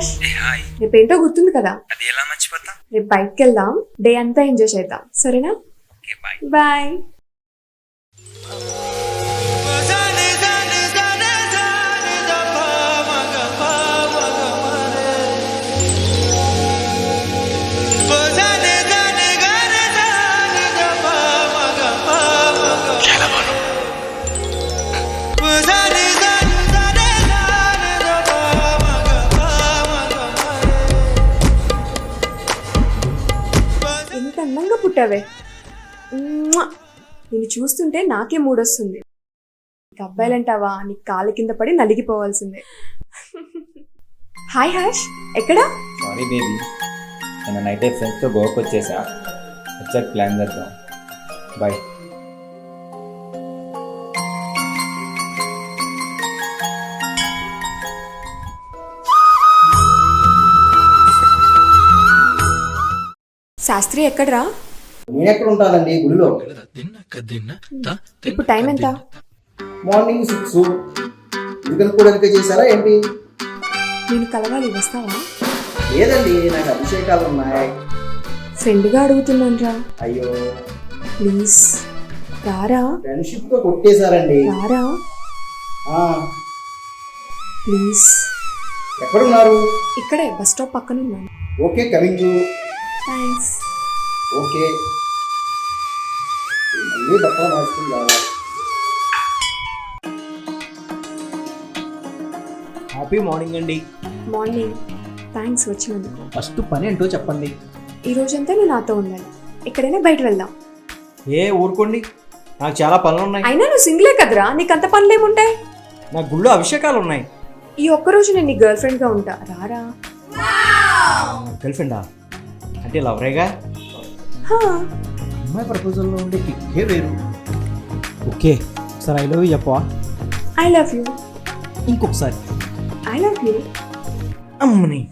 Hi రేపేంటో గుర్తుంది కదా? అది ఎలా మర్చిపోతా రేపు బయటకు వెళ్దాం డే అంతా ఎంజాయ్ చేద్దాం. సరేనా? బాయ్. పుట్టావే. మ్వా! నిన్ను చూస్తుంటే నాకే మూడొస్తుంది. నీకు అబ్బాయిలంటావా నీ కాళ్ళ కింద పడి నలిగిపోవాల్సిందే. హాయ్ హర్ష్. ఎక్కడా? సారీ బేబీ నేను నైట్ ఫ్రెండ్స్తో గోవాకి వచ్చేసా వచ్చాక ప్లాన్ చేద్దాం. బాయ్ శాస్త్రి ఎక్కడ్రా? నేనెక్కడ ఉంటానండి గుడిలో? ఇప్పుడు టైం ఎంత? మార్నింగ్ సిక్స్ ఇదికని కూడా ఇంకా చేశారా ఏంటి? నేను కలవాలి వస్తావా? లేదండి నాకు అభిషేకాలు ఉన్నాయి. ఫ్రెండ్గా అడుగుతున్నానురా. అయ్యో. ప్లీజ్. రారా? ఫ్రెండ్షిప్గా కొట్టేశారండి. రారా? ఆ, ప్లీజ్. ఎక్కడున్నారు? ఇక్కడే బస్ స్టాప్ పక్కన ఉన్నాను ఓకే కమింగ్. Thanks okay. మళ్ళీ బట్టలు మార్చుకుని రావాలి? హ్యాపీ మార్నింగ్ అండి. మార్నింగ్ థ్యాంక్స్ వచ్చినందుకు. ఫస్ట్ పని ఏంటో చెప్పండి. ఈ రోజంతా నువ్వు నాతో ఉండాలి ఎక్కడైనా బయట వెళ్దాం. ఏ ఊరుకోండి. నాకు చాలా పనులు ఉన్నాయి. అయినా నువ్వు సింగిలే కదరా? నీకు అంత పనులు ఏముంటాయి? నా గుళ్ళో అభిషేకాలు ఉన్నాయి. ఈ ఒక్క రోజు నేను నీ గర్ల్ ఫ్రెండ్గా ఉంటా. రారా? గర్ల్ ఫ్రెండా అంటే లవరేగా? హా, అమ్మాయి ప్రపోజల్లో ఉండే కిక్కే వేరు. Okay sir I love you చెప్పవా ఐ లవ్ యూ ఇంకొకసారి. ఐ లవ్ యూ అమ్మని.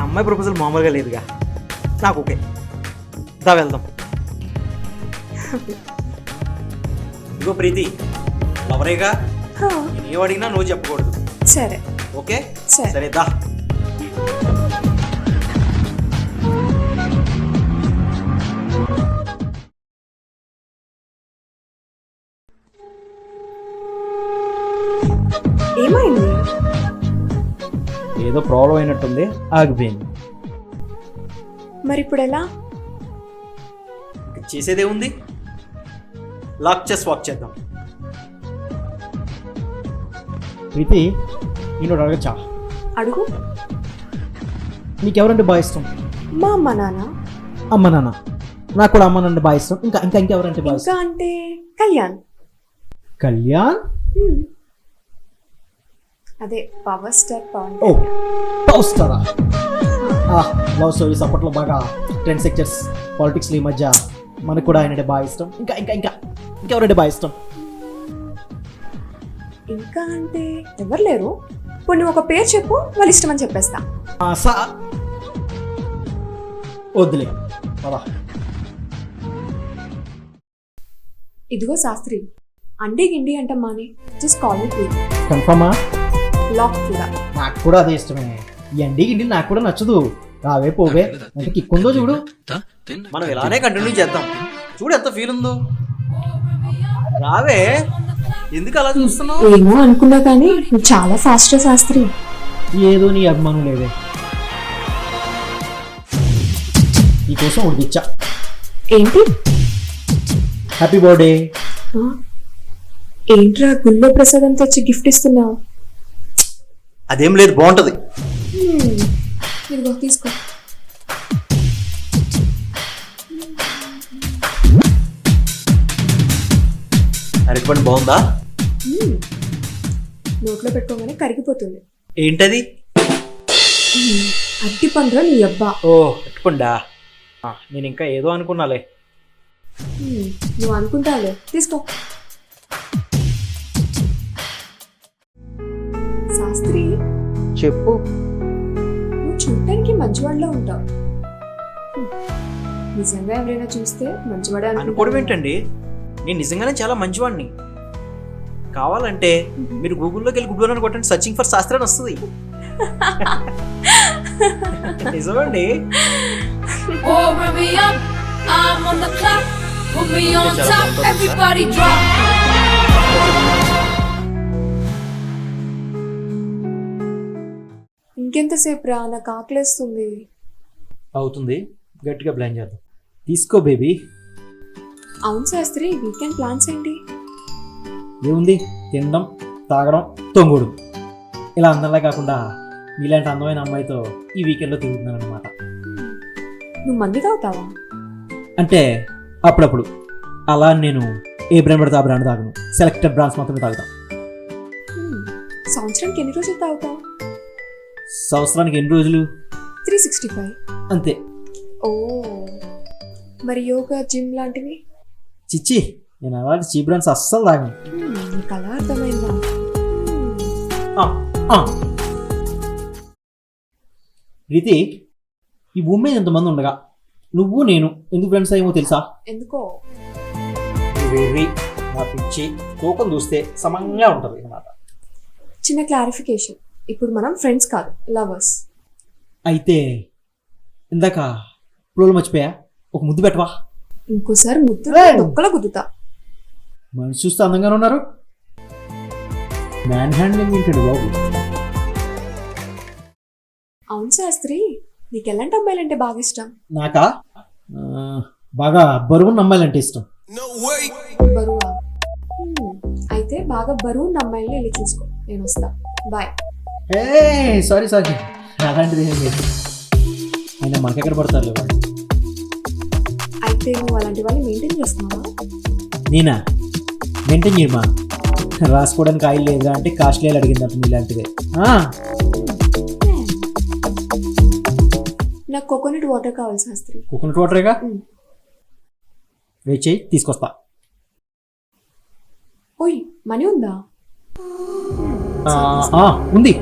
అమ్మాయి ప్రపోజల్ మామూలుగా లేదుగా. నాకు ఓకే. దా వెళ్దాం. ఇగో ప్రీతి లవరేగా? హా, నేను ఏం అడిగినా నువ్వు చెప్పకూడదు. సరే. ఓకే? సరే. సరే దా. ఏదో ప్రాబ్లం అయినట్టుంది ఆగిపోయింది. మరి ఇప్పుడు ఎలా చేసేదే ఉంది. లాక్ చేసి వాక్ చేద్దాం. ప్రీతి నేను అడగచ్చా? అడుగు. నీకెవరంటే బాగా ఇష్టం? మా అమ్మ నాన్న. అమ్మ నాన్న. నాకు కూడా అమ్మ నాన్న బాగా ఇష్టం. ఇంకా ఇంకా ఇంకెవరంటే బాగా ఇంకా ఇష్టం? అంటే కళ్యాణ్. కళ్యాణ్. అదే పవర్ స్టార్ పవన్ ఓ పవర్ స్టారా లవ్ స్టోరీస్ అప్పట్లో బాగా ట్రెండ్ సెక్టర్స్ పాలిటిక్స్లో ఈ మధ్య మనకు కూడా ఆయన బాగా ఇష్టం. ఇంకా ఇంకా ఇంకా ఇంకెవరంటే బాగా ఇష్టం? ఇంకా అంటే ఎవరు లేరు. ఇప్పుడు నువ్వు ఒక పేరు చెప్పు వాళ్ళు ఇష్టం అని చెప్పేస్తా. ఆ, సా వద్దులే. పదా. ఇదిగో శాస్త్రి అండి గిండి అంట మాని జస్ట్ కాల్ మీ ప్లీజ్ కన్ఫర్మా లాక్ కూడా నాకు కూడా అదే ఇష్టమే. ఈ అండి గిండి నాకు కూడా నచ్చదు. రావే పోవే. అంటే కిక్కుందో చూడు. మనం ఇలానే కంటిన్యూ చేద్దాం. చూడు ఎంత ఫీల్ ఉందో. రావే. ఎందుకు అలా చూస్తున్నావు? ఏమో అనుకున్నా కానీ చాలా ఫాస్ట్ శాస్త్రి. ఏదో నీ అభిమానం లేదే. నీకోసం ఒకటి తెచ్చా ఏంటి? Happy birthday? ఏంట్రా గుళ్ళో ప్రసాదం తెచ్చి గిఫ్ట్ ఇస్తున్నావు? అదేం లేదు బాగుంటది. ఇదిగో తీసుకో. అరటిపండు బాగుందా. నోట్లో పెట్టుకోగానే కరిగిపోతుంది. ఏంటది. అట్టి పండుగ నీ అబ్బా? ఓ అరటిపండా ఆ, నేను ఇంకా ఏదో అనుకున్నాలే. నువ్వు అనుకుంటావులే తీసుకో. చెప్పు. నువ్వు చూడటానికి మంచివాడిలో ఉంటావు. నిజంగా ఎవరైనా చూస్తే మంచివాడే అనుకోవడం. ఏంటండి? నేను నిజంగానే చాలా మంచివాడిని. కావాలంటే మీరు గూగుల్లోకి వెళ్ళి అని కొట్టండి. సర్చింగ్ ఫర్ శాస్త్రాన్ని వస్తుంది. నిజమండి. Oh, run me up, I'm on the clock. Put me on top, everybody drop. ఇంకెంతసేపు రా నాకు ఆకలేస్తుంది. అవుతుంది. గట్టిగా ప్లాన్ చేద్దాం. తీసుకో బేబీ. అవును శాస్త్రి వీకెండ్ ప్లాన్స్ ఏంటి? ఏముంది? తినడం తాగడం తొంగుడు ఇలా అందరిలా కాకుండా నీలాంటి అందమైన అమ్మాయితో ఈ వీకెండ్లో తిరుగుతున్నాను అనమాట నువ్వు మంది తాగుతావా? అంటే అప్పుడప్పుడు. అలా నేను ఏ బ్రాండ్ పడితే ఆ బ్రాండ్ తాగను. సెలెక్టెడ్ బ్రాండ్స్ మాత్రమే తాగుతాను. సంవత్సరానికి ఎన్ని రోజులు తాగుతావు? సంవత్సరానికి ఎన్ని రోజులు? Three sixty five. అంతే. ఓ మరి యోగా జిమ్ లాంటివి? చిచ్చి నేను అలాంటి చీప్ బ్రాండ్స్ అస్సలు తాగను. నీకు అలా అర్థమైందా? హ్మ్. ఆ, ఆ. ప్రీతి ఈ భూమి మీద ఎంతమంది ఉండగా? నువ్వు నేను ఎందుకు ఫ్రెండ్స్ ఏమో తెలుసా? ఎందుకో? వెర్రి నా పిచ్చి తూకం చూస్తే సమంగా ఉంటుంది అన్నమాట. చిన్న క్లారిఫికేషన్ ఇప్పుడు మనం ఫ్రెండ్స్ కాదు లవర్స్ అయితే ఇందాక పుల్లలు మర్చిపోయా? ఒక ముద్దు పెట్టవా? ఇంకోసారి ముద్దు. దొక్కల కుదుతా మనిషి చూస్తే అందంగానే ఉన్నారు. మ్యాన్ హ్యాండ్లింగ్ ఏంటండి బాబు? అవును శాస్త్రి నీకు ఎలాంటి అమ్మాయిలంటే బాగా ఇష్టం? నాకా? ఆ, బాగా బరువున్న అమ్మాయిలంటే ఇష్టం. బరువా? హ్మ్, అయితే బాగా బరువు ఉన్న అమ్మాయిల్ని వెళ్ళి చూసుకో నేను వస్తా. బాయ్ ఏ సారీ సారీ. అలాంటిది ఏం లేదు. అయినా మనకెక్కడ పడతారు వాళ్ళు అయితే నువ్వు అలాంటి వాళ్ళు మెయింటైన్ చేస్తున్నావా? నేనా? మెయింటైన్ చేయమా? రాసుకోవడానికి ఆయిల్ లేదా అంటే కాస్ట్లీ అడిగింది అప్పుడు ఇలాంటిదే ఆ, నాకు కోకోనట్ వాటర్ కావాలి శాస్త్రి. కోకోనట్ వాటరేగా. వెయిట్ చేయి తీసుకొస్తా. ఓయ్ మనీ ఉందా? ఉంది.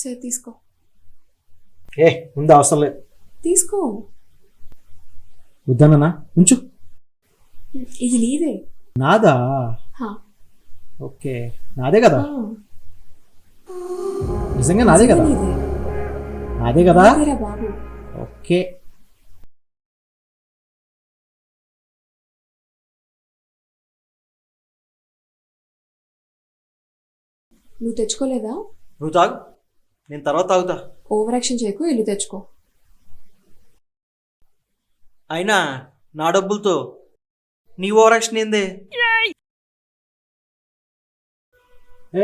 సరే తీసుకో. ఏ ఉంది అవసరం లేదు. తీసుకో. వద్దన్నా ఉంచు. ఇది నీదే. నాదా? హా. ఓకే. నాదే కదా? ఆ, నిజంగా నాదే కదా? నీదే. నాదే కదా? బాబు. ఓకే. నువ్వు తెచ్చుకోలేదా? నువ్వు తాగు. నేను తర్వాత తాగుతా. ఓవర్ యాక్షన్ చేయకు వెళ్ళి తెచ్చుకో. అయినా నా డబ్బులతో నీ ఓవర్ యాక్షన్ ఏందే? ఏ,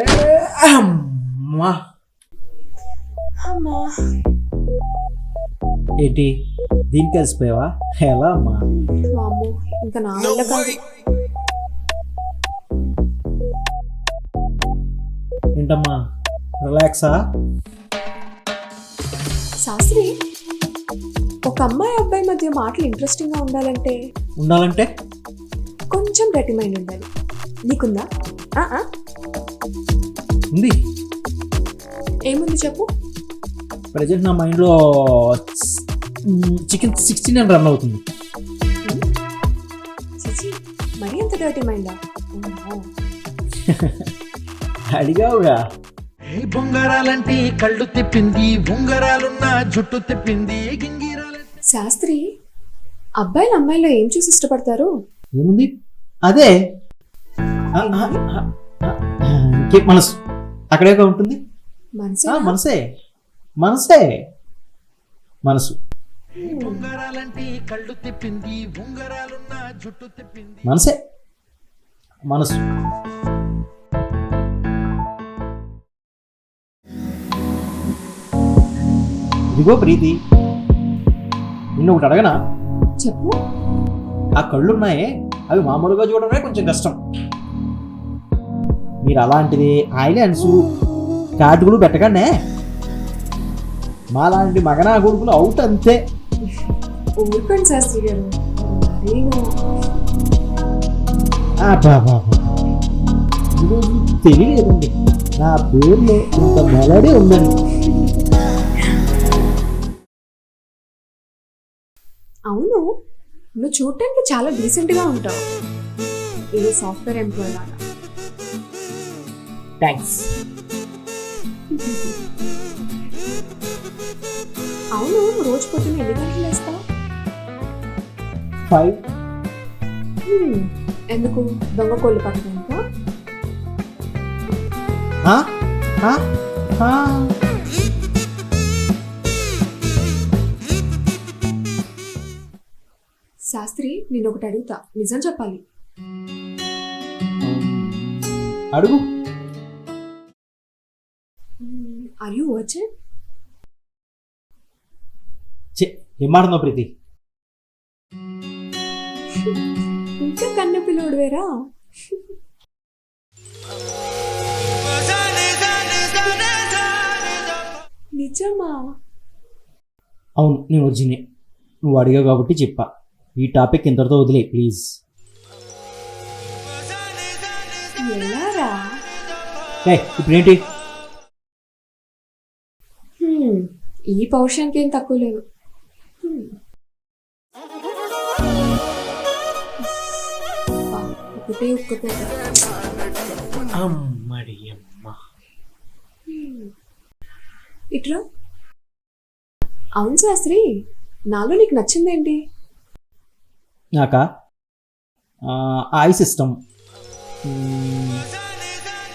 అమ్మా. అమ్మా. ఏంటి? దీనికి కలిసిపోయావా? ఎలా అమ్మా? వామ్మో ఇంకా నా వల్ల కాదు. ఏంటమ్మా? రిలాక్సా? శాస్త్రి ఒక అమ్మాయి అబ్బాయి మధ్య మాటలు ఇంట్రెస్టింగ్గా ఉండాలంటే? ఉండాలంటే? కొంచెం గట్టి మైండ్ ఉండాలి. నీకుందా? ఆ, ఆ? ఉంది. ఏముంది చెప్పు? ప్రజెంట్ నా మైండ్లో చికెన్ సిక్స్టీ నైన్ రన్ అవుతుంది. చిచి మరీ అంత డర్టీ మైండా అడిగావుగా. బొంగరాలంటి కళ్ళు తిప్పింది ఉంగరాలున్న జుట్టు తిప్పింది గింగిరాల. శాస్త్రి అబ్బాయిలు అమ్మాయిలో ఏం చూసి ఇష్టపడతారు? ఏముంది? అదే. మనసు. అక్కడేగా ఉంటుంది? మనసే మనసే. మనసే. మనసు. బొంగరాలంటి కళ్ళు తిప్పింది ఉంగరాలున్న జుట్టు తిప్పింది. మనసే. ఇదిగో ప్రీతి. నిన్ను ఒకటి అడగనా? చెప్పు. ఆ కళ్ళు ఉన్నాయే అవి మామూలుగా చూడడమే కొంచెం కష్టం. మీరు అలాంటిది ఐలాండ్స్ కాటుకులు పెట్టకండే. మాలాంటి మగనా కొడుకులు అవుట్ అంతే. ఊరుకోండి శాస్త్రి గారు. తెలియలేదండి. నా పేరులో ఇంత మెలడీ ఉందని. నువ్వు చూడటానికి చాలా డీసెంట్గా ఉంటావు. ఇది సాఫ్ట్వేర్ ఎంప్లాయ్ లాగా. థ్యాంక్స్ అవును రోజు పొద్దున్న ఎన్ని గంటలు వేస్తావు ఫైవ్ ఎందుకు? దొంగ కోళ్ళు పట్టడానికా శాస్త్రి నేను ఒకటి అడుగుతా. నిజం చెప్పాలి. అడుగు. ఆర్ యూ వచ్చే చె ఏం మాడుతున్నావు ప్రీతి? ఇంకా కన్న పిల్లోడు వేరా? నిజమా? అవును నేను ఒరిజినే నువ్వు అడిగావు కాబట్టి చెప్పా. ఈ టాపిక్ ఇంతటితో వదిలే ప్లీజ్. ఇప్పుడేంటి? ఈ పౌరుషానికి ఏం తక్కువ లేదు ఒకటే ఉక్కపోత అమ్మడి అమ్మ. ఇట్లా అవును శాస్త్రి నాలో నీకు నచ్చిందేంటి? నాక? I system.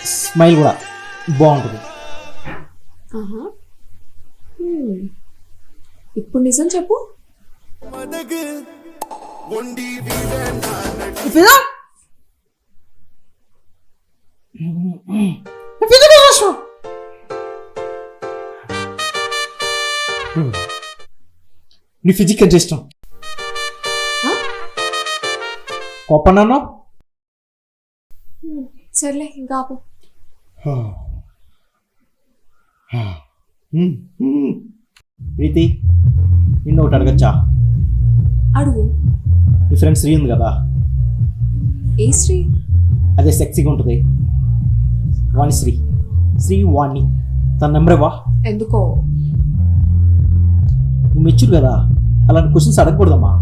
స్మైల్ కూడా బాగుంటుంది. ఇప్పుడు నిజం చెప్పు. నీ ఫిజిక్ అంటే ఇష్టం హ్మ్, సర్లే ఇంకా ఆపు. ప్రీతి నిన్న ఒకటి అడగచ్చా? అడుగు. నీ ఫ్రెండ్ శ్రీ ఉంది కదా? ఏ శ్రీ? అదే సెక్సీగా ఉంటుంది. వాణి శ్రీ శ్రీ వాణి. తన నెంబర్ వా? ఎందుకో? నువ్వు మెచ్యూర్ కదా? అలాంటి క్వశ్చన్స్ అడగకూడదమ్మా.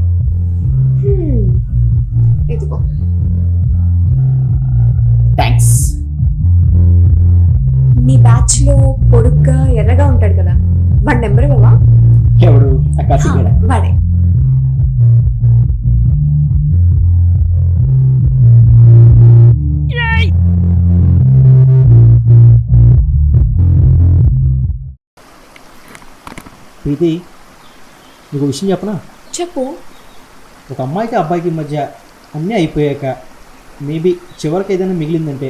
థ్యాంక్స్ మీ బ్యాచ్లో పొడుగ్గా ఎర్రగా ఉంటాడు కదా వాడి నెంబర్ ఇవ్వవా? ఎవడు? వాడే. ప్రీతి నీకు విషయం చెప్పనా? చెప్పు. ఒక అమ్మాయికి అబ్బాయికి మధ్య అన్నీ అయిపోయాక మేబీ చివరికి ఏదైనా మిగిలిందంటే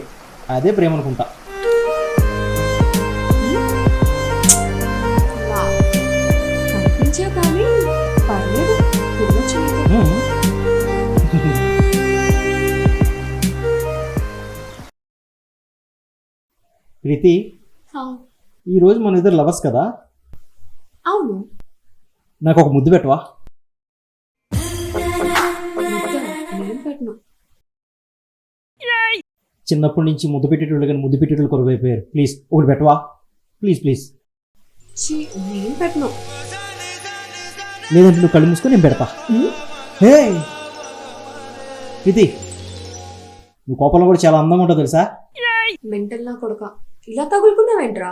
అదే ప్రేమ అనుకుంటా. ప్రీతి ఈరోజు మన ఇద్దరు లవర్స్ కదా? అవును. నాకు ఒక ముద్దు పెట్టవా? చిన్నప్పటి నుంచి ముద్దు పెట్టేటోళ్ళు కానీ ముద్దు పెట్టేటోళ్ళు కొరకు అయిపోయారు. ప్లీజ్ ఒకటి పెట్టవా? Please please. ఛీ, నేను పెట్టను. లేదంటే నువ్వు కళ్ళు మూసుకొని నేను పెడతా? హే ప్రీతి నువ్వు కోపంలో కూడా చాలా అందంగా ఉంటావు తెలుసా? మెంటల్ నా కొడుక. ఇలా తగులుకున్నావేంట్రా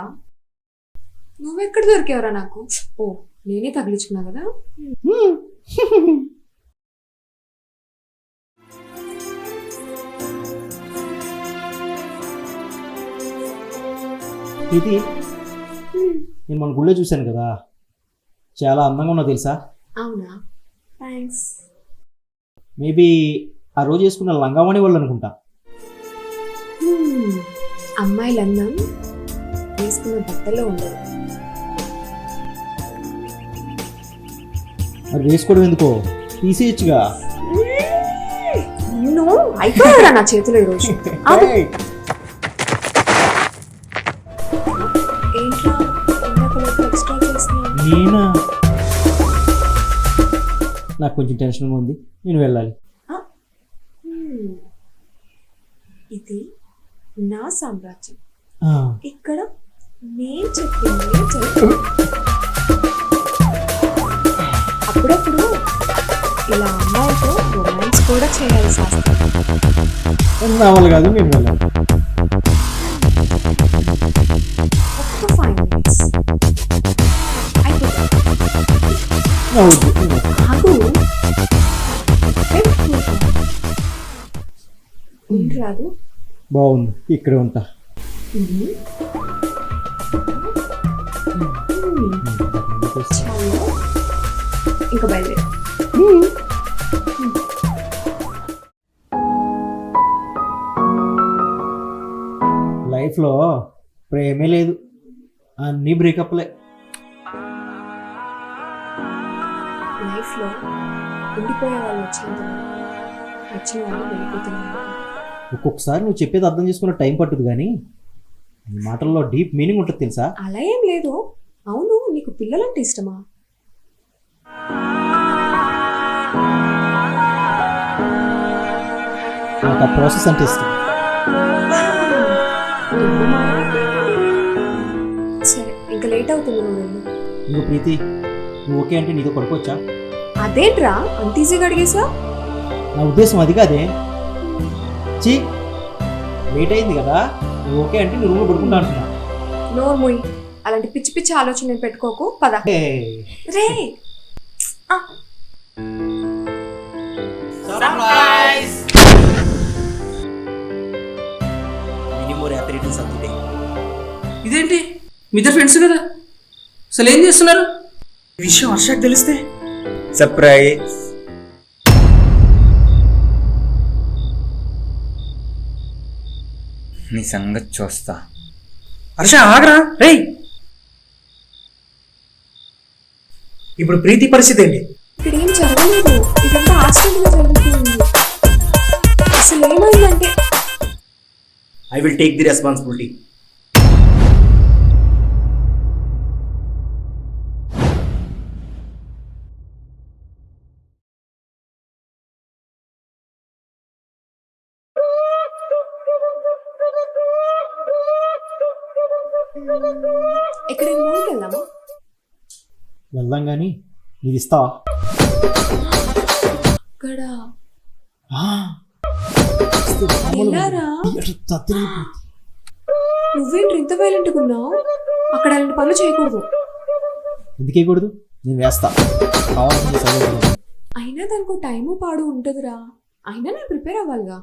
నువ్వెక్కడ దొరికేవరా నాకు? ఓ నేనే తగిలించుకున్నా కదా? ప్రీతి నేను మన గుళ్ళో చూశాను కదా. చాలా అందంగా ఉన్నావు తెలుసా? అవునా? థ్యాంక్స్ మేబీ ఆ రోజు వేసుకున్న లంగావాణి వాళ్ళు అనుకుంటా. అమ్మాయిలన్నం వేసుకున్న బట్టల్లో ఉండదు. మరి వేసుకోవడం ఎందుకో? తీసేయచ్చుగా. నువ్వు అయిపోయారా నా చేతిలో ఈరోజు నేనా? నాకు కొంచెం టెన్షన్గా ఉంది. నేను వెళ్ళాలి. ఇది నా సామ్రాజ్యం. ఇక్కడ నేను చెప్పింది అప్పుడప్పుడు ఇలా అమ్మాయితో రొమాన్స్ కూడా చేయాలి శాస్త్రం వల్ల కాదు నేను వెళ్ళాలి. రాదు. బాగుంది. ఇక్కడే ఉంటా. ఇంకా బయలుదేరు. లైఫ్లో ప్రేమే లేదు. అన్నీ బ్రేకప్లే. లైఫ్లో ఉండిపోయే వాళ్ళు వచ్చినంత వచ్చిన వాళ్ళు వెళ్ళిపోతున్నారు. ఒక్కొక్కసారి నువ్వు చెప్పేది అర్థం చేసుకున్న టైం పట్టుదు కానీ నీ మాటల్లో డీప్ మీనింగ్ ఉంటుంది తెలుసా? అలా ఏం లేదు. అవును నీకు పిల్లలంటే ఇష్టమా? నాకు ఆ ప్రాసెస్ అంటే ఇష్టం. సరే ఇంకా లేట్ అవుతుంది నువ్వు వెళ్ళు. నువ్వు ప్రీతి నువ్వు ఓకే అంటే నీతో పడుకోవచ్చా? అదేంట్రా? అంత ఈజీగా అడిగేసా నా ఉద్దేశం అది కాదే. చీ లేట్ అయింది కదా. నువ్వు ఓకే అంటే నువ్వు రూమ్లో పడుకుంటా అంటున్నా. నోరు మొయ్ అలాంటి పిచ్చి పిచ్చి ఆలోచనలు పెట్టుకోకు పద. రే. ఇదేంటి? మీ ఇద్దరు ఫ్రెండ్స్ కదా? అసలు ఏం చేస్తున్నారు? ఈ విషయం హర్షకు తెలిస్తే? సర్ప్రైజ్ నీ సంగతి చూస్తా. హర్ష ఆగరా. రేయ్. ఇప్పుడు ప్రీతి పరిస్థితి ఏంటి? ఇక్కడ ఏం జరగలేదు. ఇదంతా జరుగుతుంది. అసలు ఏమైందంటే I will take the responsibility ఎక్కడికి మూడుకి వెళ్దామా? వెళ్దాం కానీ నీది ఇస్తావా అక్కడ తత్తరిల్లిపోతుంది. నువ్వేంటి ఇంత వైలెంట్గా ఉన్నావు? అక్కడ అలాంటి పనులు చేయకూడదు. ఎందుకే కూడదు నేను వేస్తా. కావాల్సింది చదువుతున్నాను అయినా దానికి టైము పాడు ఉంటుందిరా. అయినా నేను ప్రిపేర్ అవ్వాలిగా.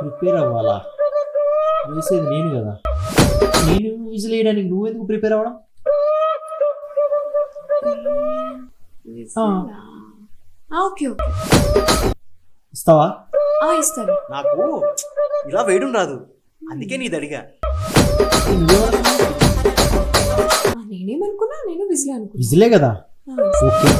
ప్రిపేర్ అవ్వాలా? వేసేది నేను కదా. నేను విజిల్ వేయడానికి నువ్వెందుకు ప్రిపేర్ అవ్వడం? Okay okay. ఇస్తావా? ఆ ఇస్తాను. నాకు ఇలా వేయడం రాదు అందుకే నీది అడిగా. నేనేమనుకున్నా? నేను విజిల్ అనుకున్నా. విజిలే కదా. ఓకే.